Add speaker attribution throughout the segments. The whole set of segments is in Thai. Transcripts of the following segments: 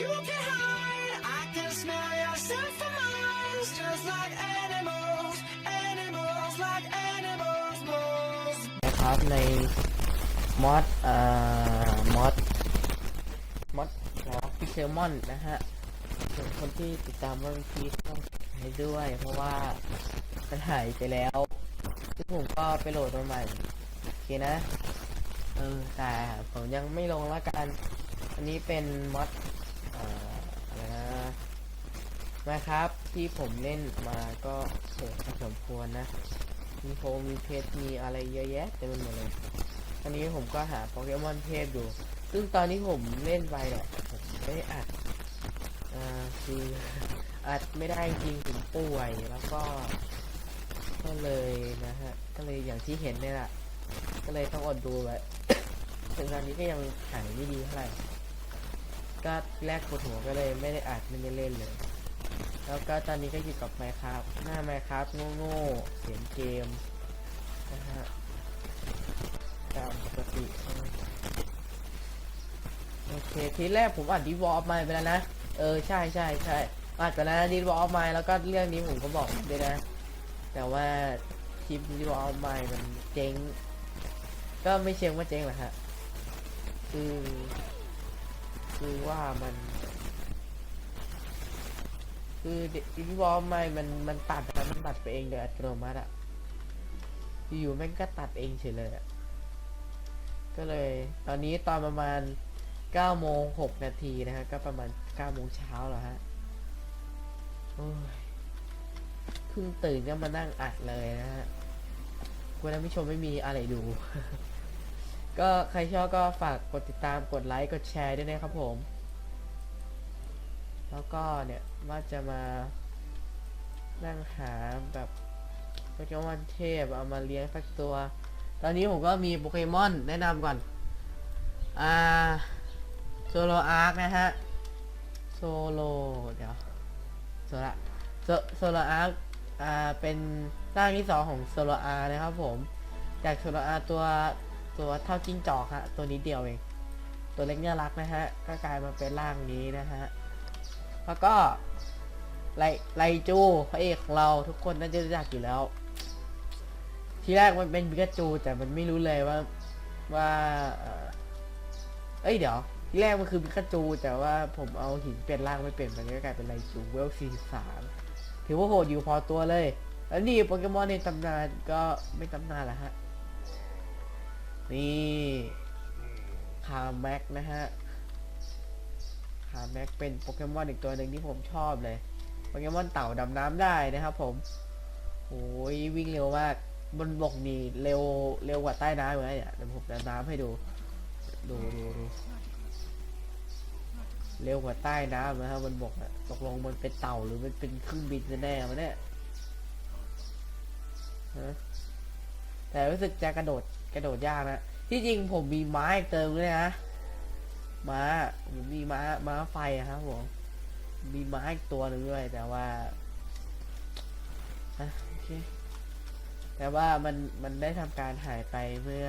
Speaker 1: you can hide. I can smell your scent for miles, just like animals, animals, like animals, moles.
Speaker 2: นะครับในมอดเอ่อมอดมอดพิเซลมอนนะฮะส่วนคนที่ติดตามวันพีต้องให้ด้วย เพราะว่ามันหายไปแล้วซึ่งผมก็ไปโหลดมาใหม่โอเคนะ เออแต่ผมยังไม่ลงละกัน อันนี้เป็นมอดเอ่ออะไรนะ นะครับ ที่ผมเล่นมาก็โหดพอสมควรนะ มีโฟมมีเพชรมีอะไรเยอะแยะเต็มไปหมดเลยตอนนี้ผมก็หาโปเกมอนเทพอยู่ ซึ่งตอนนี้ผมเล่นไปเนี่ยผมไม่ได้อัดอ่าคืออัดไม่ได้จริงผมป่วยแล้วก็ ก็เลยนะฮะ ก็เลยอย่างที่เห็นเนี่ยแหละก็เลยต้องอดดูไว้ถึงตอนนี้ก็ยังหายไม่ดีเท่าไหร่ก็แรกปวดหัวก็เลยไม่ได้อัดไม่ได้เล่นเลย แล้วก็ตอนนี้ก็อยู่กับ Minecraft หน้า Minecraft โง่ๆเสียงเกมนะฮะตามปกติโอเคทีแรกผมอ่านดีวอลมาไปแล้วนะ เออใช่ใช่ใช่อ่านไปแล้วดีวอลมาแล้วก็เรื่องนี้ผมก็บอกด้วยนะ แต่ว่าคลิปดีวอลมามันเจ๊งก็ไม่เชิงว่าเจ๊งหรอกฮะคือคือว่ามัน คือดีวอลมามันมันตัดนะมันตัดไปเองโดยอัตโนมัติอะอยู่ๆแม่งก็ตัดเองเฉยเลยอะก็เลย ตอนนี้ตอนประมาณ9โมง6นาทีนะฮะ ก็ประมาณ9โมงเช้าแล้วฮะโอ้ยเพิ่งตื่นก็มานั่งอัดเลยนะฮะคุณผู้ชมไม่มีอะไรดู ก็ใครชอบก็ฝากกดติดตามกดไลค์กดแชร์ด้วยนะครับผม แล้วก็เนี่ยว่าจะมานั่งหาแบบโปเกมอนเทพเอามาเลี้ยงสักตัว ตอนนี้ผมก็มีโปเกมอนแนะนำก่อน อ่าโซโลอาร์คนะฮะ โซโลเดี๋ยวโซละโซโซโลอาร์คอ่าเป็นร่างที่สองของโซโลอาร์นะครับผม จากโซโลอาร์ตัวตัวเท่าจิ้งจอกฮะตัวนี้เดียวเอง ตัวเล็กน่ารักนะฮะก็กลายมาเป็นร่างนี้นะฮะ แล้วก็ไลไลจูพระเอกของเราทุกคนน่าจะรู้จักอยู่แล้ว ทีแรกมันเป็นปิกาจู แต่มันไม่รู้เลยว่าว่าเอ้ยเดี๋ยวทีแรกมันคือปิกาจู แต่ว่าผมเอาหินเปลี่ยนร่างไม่เปลี่ยนมันก็กลายเป็นไลจูเวล43ถือว่าโหดอยู่พอตัวเลย แล้วนี่โปเกมอนในตำนานก็ไม่ตำนานละฮะ นี่คาแม็กนะฮะ คาแม็กเป็นโปเกมอนอีกตัวหนึ่งที่ผมชอบเลย โปเกมอนเต่าดำน้ำได้นะครับผมโอ้ยวิ่งเร็วมาก บนบกนี่เร็วเร็วกว่าใต้น้ำเลยเนี่ยเดี๋ยวผมจะน้ำให้ดู ดูดูดูเร็วกว่าใต้น้ำนะครับบนบกอะตกลงมันเป็นเต่าหรือมันเป็นเครื่องบินแน่ๆมันเนี่ยแต่รู้สึกจะกระโดดกระโดดยากนะ ที่จริงผมมีไม้เติมเลยนะ ม้าผมมีม้าม้าไฟอะครับผมมีม้าอีกตัวหนึ่งด้วย แต่ว่าโอเคแต่ว่ามันมันได้ทำการหายไปเมื่อ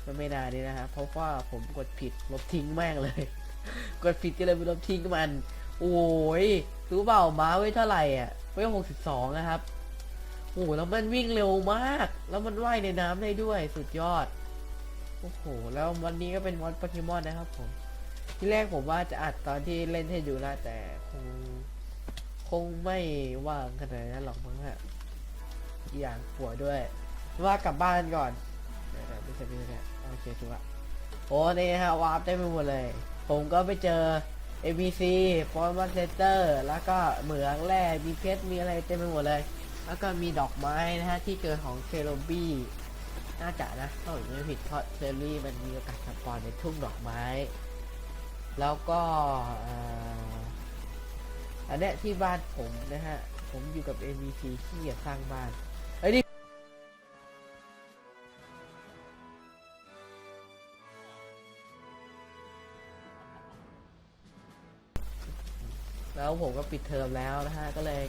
Speaker 2: เมื่อไม่นานนี้นะฮะเพราะว่าผมกดผิดลบทิ้งแม่งเลย กดผิดก็เลยไปลบทิ้งมัน โอ้ยรู้เปล่าม้าไว้เท่าไหร่อะไว้หกสิบสองนะครับโอ้โหแล้วมันวิ่งเร็วมาก แล้วมันว่ายในน้ำได้ด้วยสุดยอด โอ้โห แล้ววันนี้ก็เป็นวันโปเกมอนนะครับผม ที่แรกผมว่าจะอัดตอนที่เล่นให้ดูนะแต่คงคงไม่ว่างขนาดนั้นหรอกมั้งฮะอย่างปวยด้วย ว่ากลับบ้านก่อนเดี๋ยวไม่ใช่ไม่ใช่โอเคถูกละโอ้นี่ฮะวาร์ปได้ไปหมดเลย ผมก็ไปเจอ ABC ฟอร์ม c เซเตอร์ แล้วก็เหมืองแร่มีเพชรมีอะไรเต็มไปหมดเลย แล้วก็มีดอกไม้นะฮะที่เกิดของเคโรบี้ น่าจะนะถ้าผมไม่ผิดเพราะเชอรี่มันมีโอกาสสปอนในทุ่งดอกไม้ แล้วก็อ,อันเนี้ยที่บ้านผมนะฮะ ผมอยู่กับ MVC ที่จะสร้างบ้านเอ้ยนี่แล้วผมก็ปิดเทอมแล้วนะฮะ ก็เลย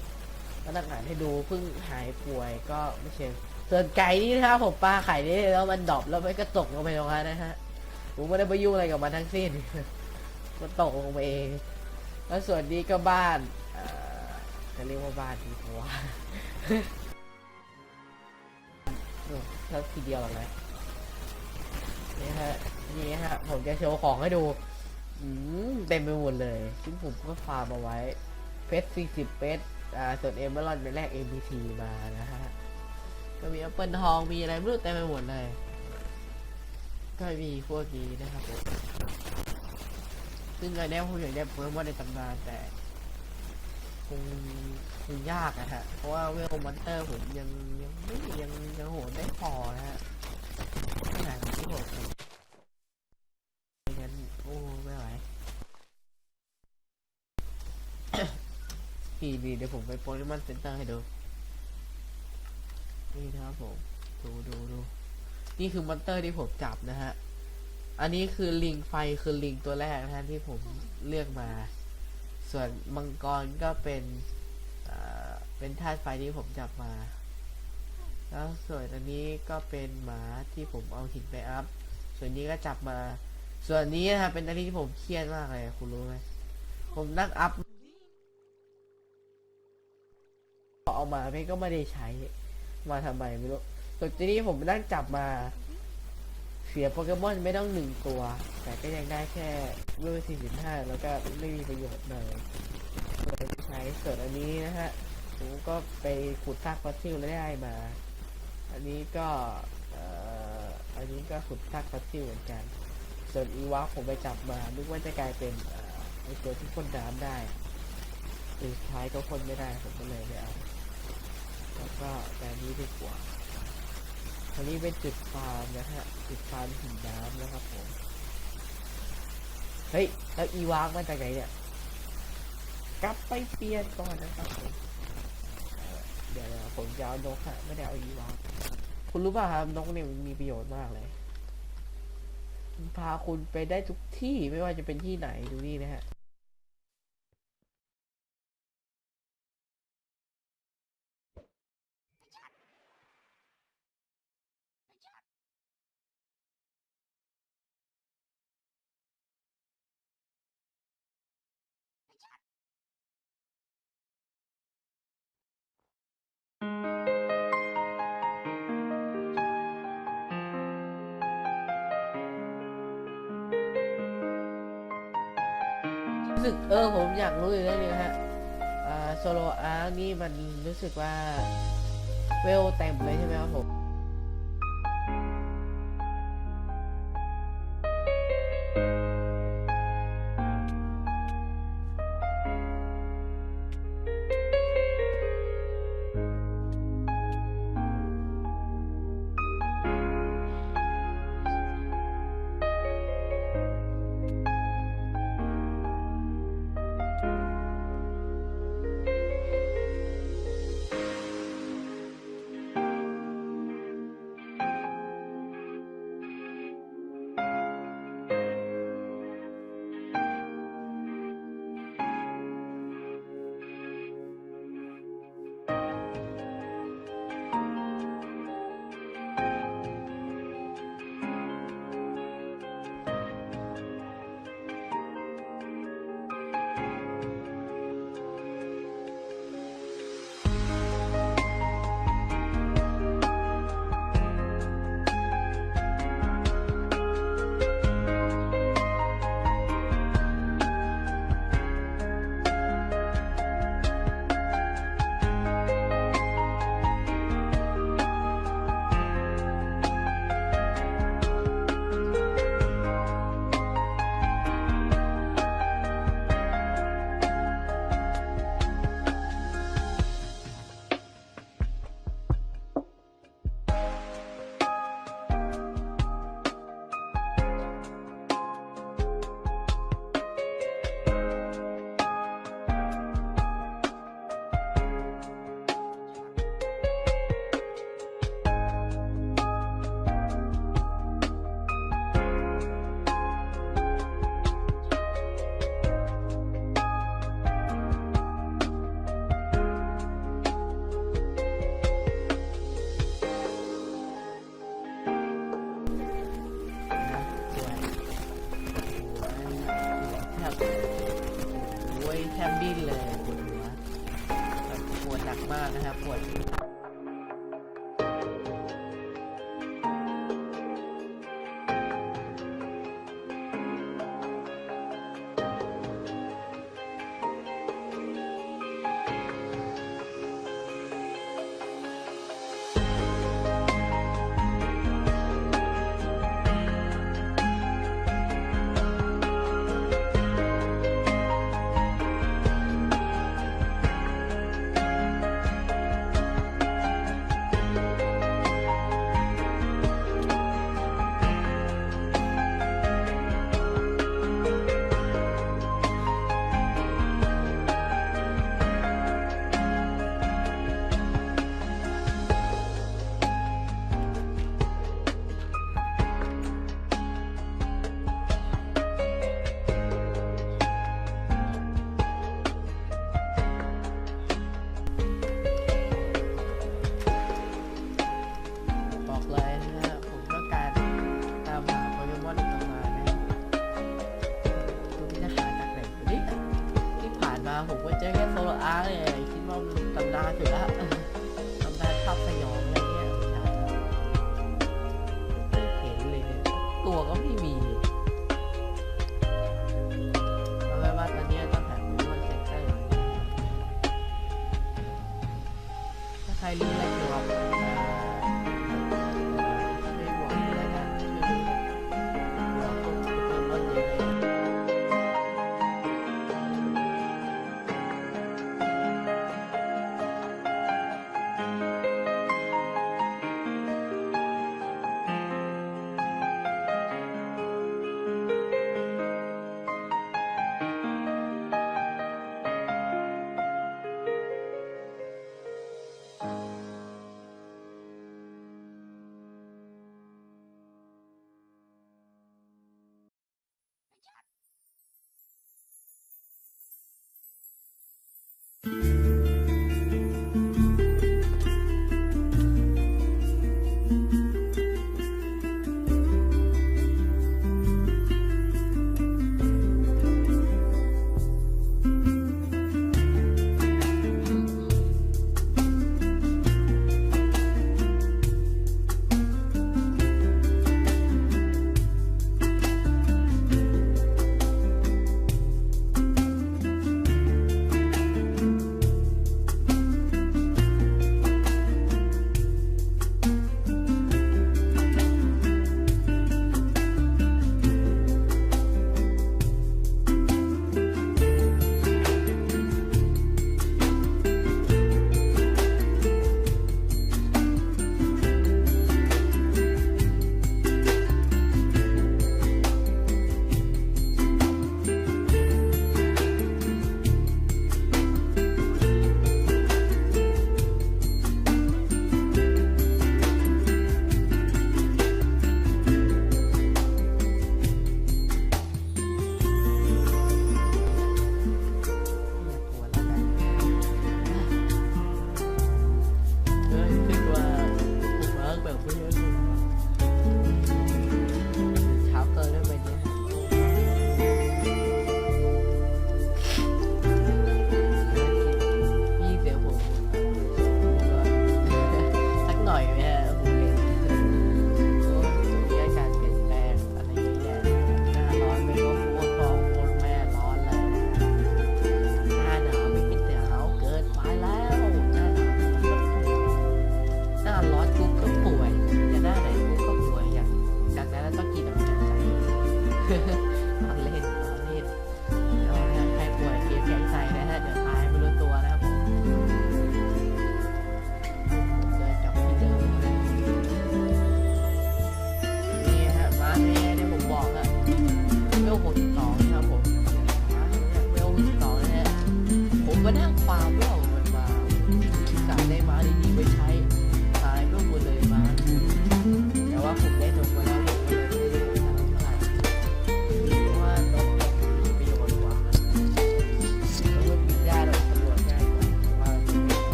Speaker 2: ก็นักอ่านให้ดูเพิ่งหายป่วยก็ไม่เชิง ส่วนไก่นี่นะครับผมปลาไข่นี่แล้วมันดรอปแล้วมันก็ตกลงไปตรงนั้นนะฮะผมไม่ได้ไปยุ่งอะไรกับมันทั้งสิ้นมันตกลงไปเอง แล้วส่วนนี้ก็บ้านเออจะเรียกว่าบ้านดีกว่าถ้าทีเดียวหรอกนะนี่ฮะนี่ฮะผมจะโชว์ของให้ดูอืมเต็มไปหมดเลย ซึ่งผมก็ฟาร์มเอาไว้เพชร40เพชรอ่าส่วนเอเมอรัลเป็นแรก NPC มานะฮะ ก็มีแอปเปิลทองมีอะไรไม่รู้เต็มไปหมดเลย ก็มีพวกนี้นะครับผมซึ่งอันเนี้ยผมอยากได้โปเกมอนในตำนานแต่คงคงยากอะฮะ เพราะว่าเวลมอนเตอร์ผมยังยังไม่ยังยังโหดได้พอนะฮะขนาดที่โหดเลยไม่งั้นโอ้ไม่ไหวนี่นี่เดี๋ยวผมไปโปเกมอนเซ็นเตอร์ให้ดู นี่นะครับผม ดูดูดู นี่คือมอนเตอร์ที่ผมจับนะฮะ อันนี้คือลิงไฟคือลิงตัวแรกนะฮะที่ผมเลือกมา ส่วนมังกรก็เป็นเป็นธาตุไฟที่ผมจับมา แล้วส่วนอันนี้ก็เป็นหมาที่ผมเอาหินไปอัพ ส่วนนี้ก็จับมา ส่วนนี้นะฮะเป็นอันที่ผมเครียดมากเลยคุณรู้ไหมผมนั่งอัพเอามาไม่ก็ไม่ได้ใช้ มาทำไมไม่รู้ส่วนทีนี้ผมนั่งจับมา เสียโปเกมอนไม่ต้องหนึ่งตัว แต่ก็ยังได้แค่เวลสี่สิบห้าแล้วก็ไม่มีประโยชน์เลยไม่ใช้ส่วนอันนี้นะฮะผมก็ไปขุดซากฟอสซิลแล้วได้มา อันนี้ก็เอ่ออันนี้ก็ขุดซากฟอสซิลเหมือนกัน ส่วนอีวาผมไปจับมา นึกว่าจะกลายเป็นไอตัวที่พ่นน้ำได้สุดท้ายก็พ่นไม่ได้ผมก็เลยไม่เอา แล้วก็แต่นี้ดีกว่าอันนี้เป็นจุดฟาร์มนะฮะ จุดฟาร์มหินน้ำนะครับผม เฮ้ย แล้วอีวากมาจากไหนเนี่ย กลับไปเปลี่ยนก่อนนะครับผมเดี๋ยวนะผมจะเอานกฮะไม่ได้เอาอีวากคุณรู้ป่ะครับนกเนี่ยมันมีประโยชน์มากเลยพาคุณไปได้ทุกที่ไม่ว่าจะเป็นที่ไหนดูนี่นะฮะ รู้สึกเออผมอยากรู้อยู่แล้วเนี่ยฮะอ่าโซโลอาร์นี่มันรู้สึกว่าเวลเต็มเลยใช่ไหมครับผม โอ้ยแทบดิ้นเลยปวดหัวปวดหนักมากนะครับปวด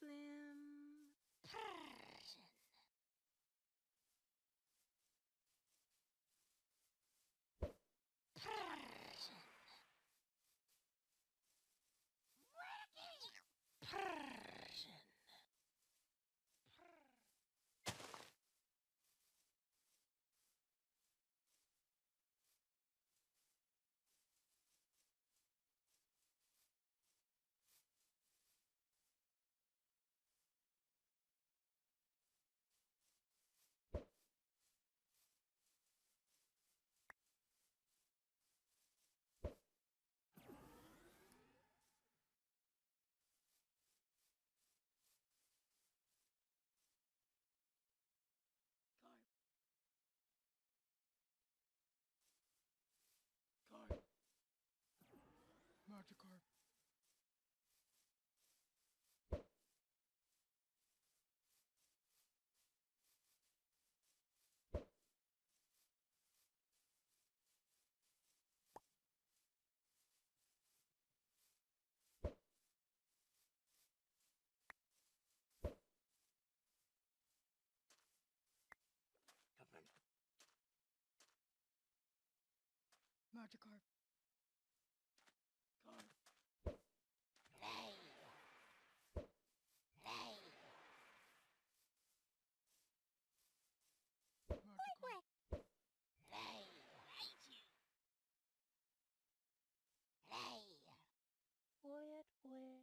Speaker 2: through.
Speaker 1: Dr.
Speaker 3: Carp. Carp. Hey. Hey. Dr. Carp. You.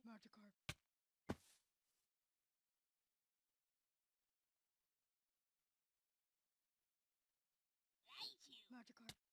Speaker 3: Magikarp.